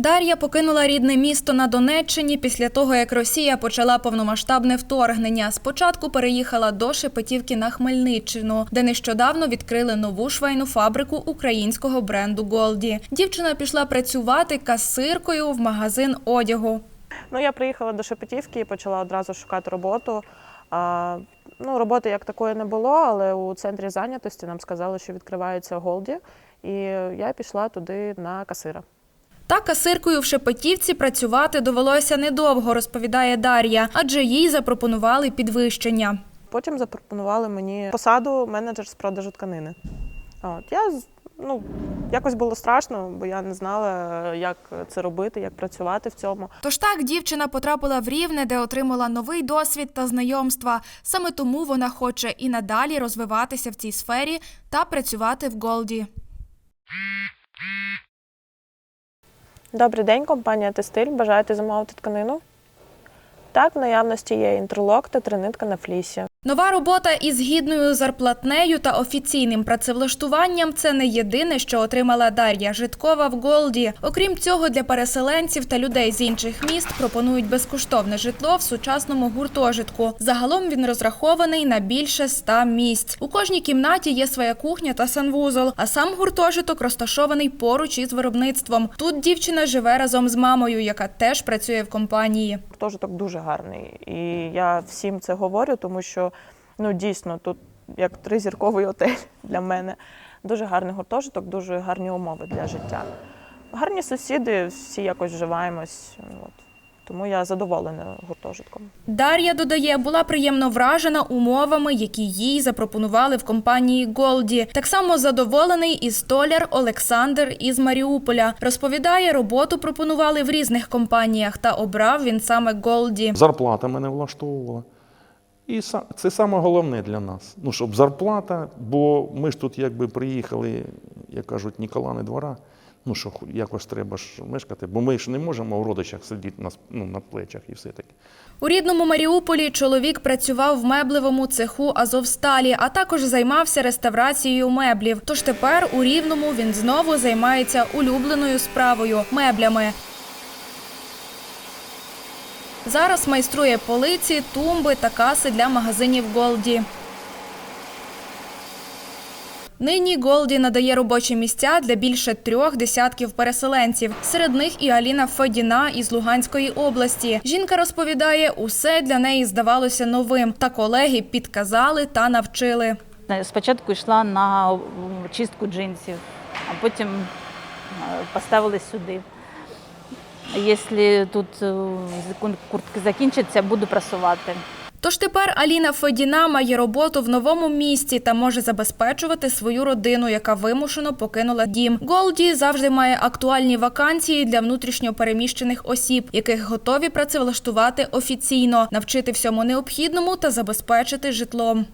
Дар'я покинула рідне місто на Донеччині після того, як Росія почала повномасштабне вторгнення. Спочатку переїхала до Шепетівки на Хмельниччину, де нещодавно відкрили нову швейну фабрику українського бренду Голді. Дівчина пішла працювати касиркою в магазин одягу. Ну, я приїхала до Шепетівки і почала одразу шукати роботу. А, ну, роботи як такої не було, але у центрі зайнятості нам сказали, що відкривається Голді, і я пішла туди на касира. Та касиркою в Шепетівці працювати довелося недовго, розповідає Дар'я, адже їй запропонували підвищення. Потім запропонували мені посаду менеджер з продажу тканини. От, я ну, якось було страшно, бо я не знала, як це робити, як працювати в цьому. Тож так дівчина потрапила в Рівне, де отримала новий досвід та знайомства. Саме тому вона хоче і надалі розвиватися в цій сфері та працювати в Голді. Добрий день, компанія Тестиль. Бажаєте замовити тканину? Так, в наявності є інтерлок та тринитка на флісі. Нова робота із гідною зарплатнею та офіційним працевлаштуванням це не єдине, що отримала Дар'я Житкова в Голді. Окрім цього, для переселенців та людей з інших міст пропонують безкоштовне житло в сучасному гуртожитку. Загалом він розрахований на більше ста місць. У кожній кімнаті є своя кухня та санвузол, а сам гуртожиток розташований поруч із виробництвом. Тут дівчина живе разом з мамою, яка теж працює в компанії. Гуртожиток дуже гарний. І я всім це говорю, тому що ну дійсно тут як тризірковий отель для мене. Дуже гарний гуртожиток, дуже гарні умови для життя. Гарні сусіди, всі якось вживаємось. От. Тому я задоволена гуртожитком. Дар'я додає, була приємно вражена умовами, які їй запропонували в компанії Голді. Так само задоволений і столяр Олександр із Маріуполя. Розповідає, роботу пропонували в різних компаніях, та обрав він саме Голді. Зарплата мене влаштовувала. І це саме головне для нас. Ну, щоб зарплата, бо ми ж тут якби приїхали, як кажуть, Ніколани двора. Ну, що якось треба ж мешкати, бо ми ж не можемо в родичах сидіти на, ну, на плечах і все таке. У рідному Маріуполі чоловік працював в меблевому цеху Азовсталі, а також займався реставрацією меблів. Тож тепер у Рівному він знову займається улюбленою справою меблями. Зараз майструє полиці, тумби та каси для магазинів Голді. Нині Голді надає робочі місця для більше трьох десятків переселенців. Серед них і Аліна Федіна із Луганської області. Жінка розповідає, усе для неї здавалося новим. Та колеги підказали та навчили. Спочатку йшла на чистку джинсів, а потім е, поставили сюди. Якщо тут е, куртки закінчаться, буду прасувати. Тож тепер Аліна Федіна має роботу в новому місті та може забезпечувати свою родину, яка вимушено покинула дім. Голді завжди має актуальні вакансії для внутрішньо переміщених осіб, яких готові працевлаштувати офіційно, навчити всьому необхідному та забезпечити житлом.